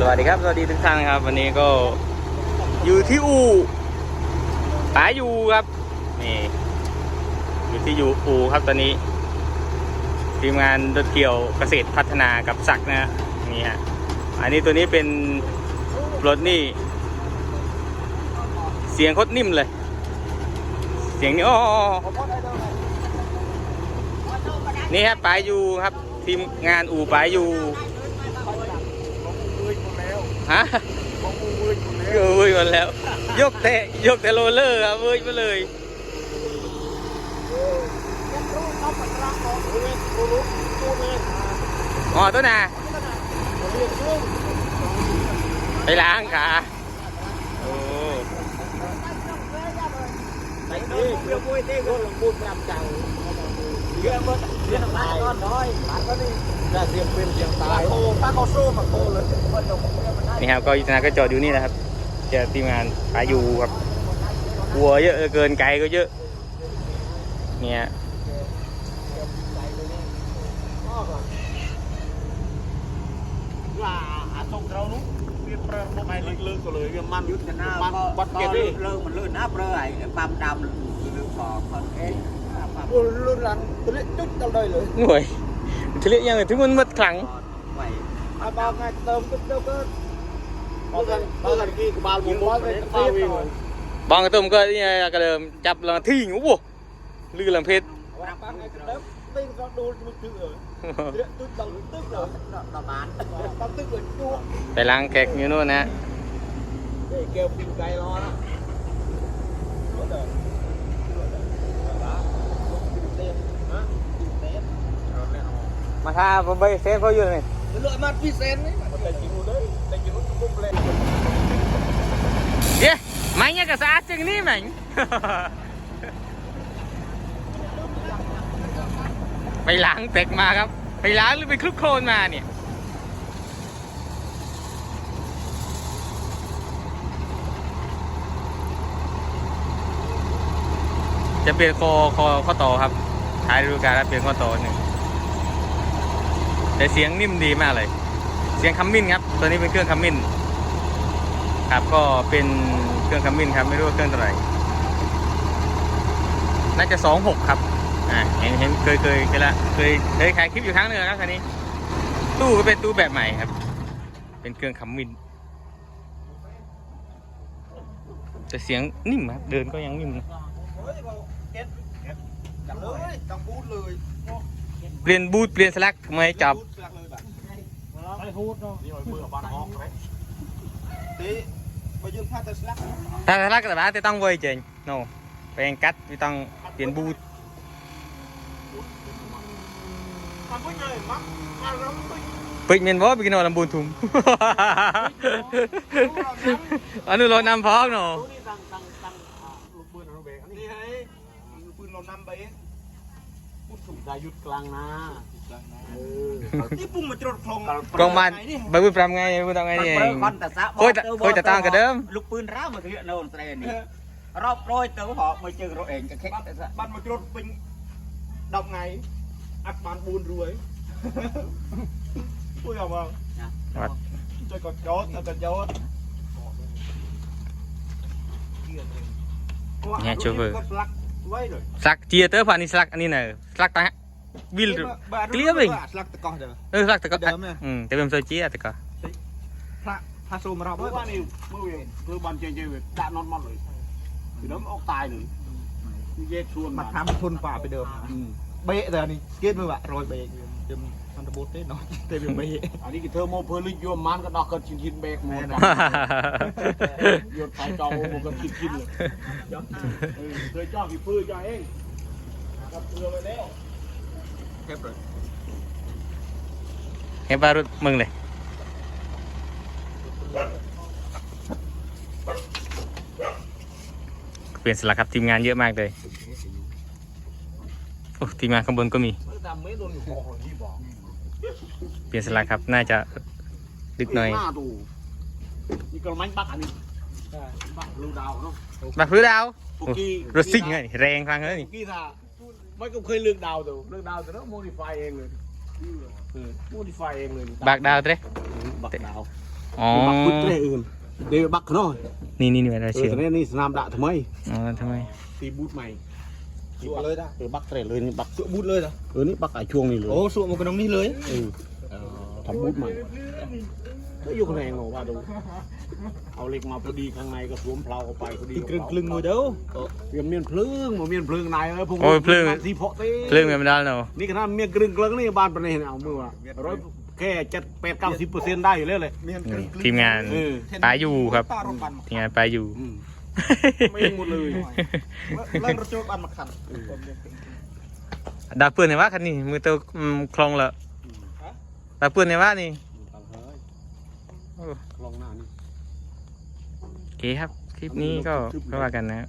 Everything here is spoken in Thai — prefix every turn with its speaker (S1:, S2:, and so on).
S1: สวัสดีครับ สวัสดีทุกท่านครับ วันนี้ก็อยู่ที่อู่ป๋าอยู่ครับนี่อยู่ที่อยู่อู่ครับตอนนี้ ทีมงานรถเกี่ยวเกษตรพัฒนากับศักนะนี่ฮะอันนี้ตัวนี้เป็นรถนี่ เสียงโคตรนิ่มเลย เสียงนี่อ๋อนี่ฮะป๋าอยู่ครับ ทีมงานอู่ป๋าอยู่ ฮะของเวย
S2: กูเล้อวอ
S1: เว้หมดแล้ว ยกแต่ยกแต่โรลเลอร์ครับเว้ยไปเลย ยัอ๋อตัวน่ะไปล้างขาโอ้
S3: ไปดีเดี๋ยวกูไเต้นรหลวงปู่พระรามเก่าเยอะมาก เสี
S1: ยงตายน้อยหลานก็นี่น่เสียงเป็นเสียงตายโคป้าเขาสู้มาโคเลยคนเดีผมเนี่ย
S3: มันได้นี่ครับก็ยุทธนา
S4: ก็จอ
S3: ด
S4: อ
S3: ยู่
S4: นี่
S3: นะ
S4: ครับจะทีมงานปลาอยู่ครับวั
S3: วเยอะเกินไก
S1: ลก็เยอะเนี่ยส่งเรานุ๊กเรีเรื
S4: อ
S3: พวไปเลื่อนก็เลยมันยุทธนามั
S1: บัดเก็ตเลยเลือนมันเลื่อนนะเปลือ้ปั๊มดำเลื่อน
S3: คอคนเอง luôn là thứ lệ chút trong đời rồi.
S4: Người thứ lệ nhà
S3: thứ muốn mất thẳng
S1: à ba ngày tôm cũng đâu có bằng à, cái tôm cái cái đờm
S3: chập là thi ngủ bùa. Lư làm phết. Phải lang kẹt như nó nè kêu cái lo đó.
S1: มาท่าใบเซนเขาอยู่นี่
S3: Cái loại mặt phi sen đấy. Mà tay chỉ ngồi đấy, tay chỉ ngồi bốc lên.
S1: เดี๋ยวไม่เนี่ยก็สะอาดจังนี่แม่งไปล้างเป็กมาครับ ไปล้างหรือไปคลุกโคลนมาเนี่ยจะเปลี่ยนคอคอข้อต่อครับท้ายฤดูกาลแล้วเปลี่ยนข้อต่อหนึ่ง แต่เสียงนิ่มดีมากเลย เสียงคัมมินครับ ตัวนี้เป็นเครื่องคัมมินครับก็เป็นเครื่องคัมมินครับ ไม่รู้ว่าเครื่องตัวไหนน่าจะสองหกครับอ่าเห็นเห็นเคยเคยเคยละเคยเคยถ่ายคลิปอยู่ครั้งหนึ่งแล้วครับคันนี้ ตู้ก็เป็นตู้แบบใหม่ครับ เป็นเครื่องคัมมินแต่เสียงนิ่มครับเดินก็ยังนิ่มนะ
S3: Chặt lưới, trong bút lười.
S1: เปลี่ยนบูทเปลี่ยนสลักทำไมจับ
S3: Bút sạc lười bạn. Phải hút đâu. Đi hồi mưa bạn hóng đấy. Tí, bây giờ phát tới slack.
S1: ถ้าสลักแต่ว่าจะต้องเวยเจงโนไปเองกัดไม่ต้องเปลี่ยนบูท
S3: Mà có nhời mắc, mà nó không
S1: ปิดเมนบอสไปกินนอนลำบูนทุ่มอนุโลมนำพอกเนาะ
S3: พูดถูกดายุทกลางนาอนี่ปุ่มมาจรดคลง
S1: กองมันไปพูดปรำไงพูดทำไงนี่เอง
S4: โอ้
S1: ยโอยแต่ต่างกั
S4: นเดิมลูกปืนร้าวมาเรียกโน่นแสดงนี่รอบร้อ
S3: ยเต๋
S4: อ
S3: หอกมาเจอเราเองกันแค่บ้านมาจุดเป็นดอกไง
S1: อัด
S3: บานบูนรว
S1: ยพูดออกมาช่วยกดยอดจะกดย
S3: อด
S1: เนี่ยชัว
S3: ร์ លាក់តកោះទៅ
S1: เออสลักแต่ก็
S3: ដើមណា
S1: อืมแต่เป็นโซเจียแต่ก็
S3: ផ្លាក់ផាសូមរាប់
S2: មើ
S3: ហើ
S2: ល
S3: យ
S2: បាននេះមើលវាធ្វើបានចេញចេញវាដាក់ណត់មកเลยពីនោះអុកតាយเลยនិយាយខ្លួន
S3: បា
S2: បា
S3: ត់
S2: ត់
S3: ថាធុនប៉ាទៅដើមបេកតែនេះគេមើលបាក់រយបេកខ្ញុំ ันระบุดได้น่อยเต็
S2: มอยู่ไม่อันนี้ก็เธอโมเพลย์ยัวมันก็ดอกก็ชิ้นชินแบก
S3: หม
S2: ดนะโยนสายจองโมก็ชิ้นชินเลยเคยจ้องกี่พื้นจ้าเองกับเพื่อไปแล้ว
S3: เก็บ
S1: เลยเก็บปลารุมึงเลยเปลี่ยนสลักครับทีมงานเยอะมากเลยทีมงานข้างบนก็มี
S2: มันทำไม่โดนอยู่คอที่บอก
S1: เปลี่ยนสลักครับ น่าจะดึกหน่อย
S2: หน้าตูนี่กระมังบักอันนี้บักลูดาวเนาะ
S1: บักพื้ดาว
S2: ปุกกี้
S1: รถซิ่งไงแรงฟังเลย
S2: ปุกกี้ท่าไม่ก็เคยเลือกดาวตัวเลือกดาวแต่แล้วโมดิฟายเองเลยโมดิฟายเองเลย
S1: บากดาวเต้
S2: บักดาว
S1: อ๋อ
S2: บักพุทธเตรอื่นเดี๋ยวบักขน้อย
S1: นี่นี่นี่อะไร
S2: เอ
S1: เชี
S2: อยตอนนี้นี่สนามดะทำไม
S1: อ๋อทำไม
S2: ตีบูทใหม่
S3: สัวเลยนะ
S2: เออบักเตะเลยนี่บัก
S3: สัวบูดเลยนะ
S2: เออนี่บักไอช่วงนี่เลย
S3: โอ้สัวมันก็น้องนี่เลย
S2: เออทำบูดใหม่ก็อยู่ข้างในเหรอว่าดูเอาเหล็กมาพอดีข้างในก็สวมเพลาเข้าไปพอดี
S3: กลึงกลึงเลยเด้อ
S2: เรียมเมียนเพลิงมาเมียนเพลิงนายเอ้พวก
S1: เพลิง
S2: สีเพาะเต้
S1: เพลิงไม่ได้เนาะ
S2: นี่ขนาดเมียนกลึงกลึงนี่บ้านปนเห็นเอามือว่าร้อยแค่เจ็ดแปดเก้าสิบเปอร์เซ็นต์ได้อยู่แล้วเลย
S1: ทีมงาน
S2: ไป
S1: อยู่ครับทีมงานไปอยู่
S2: ไม่ดเล
S4: ล้
S1: อัาเปื่อนในว่าคันนี้มือเตาคลองละดาเปื่อนในว่านี่ค
S2: ลองหน้านี่
S1: โอเคครับ คลิปนี้ก็ก็ว่ากันนะครับ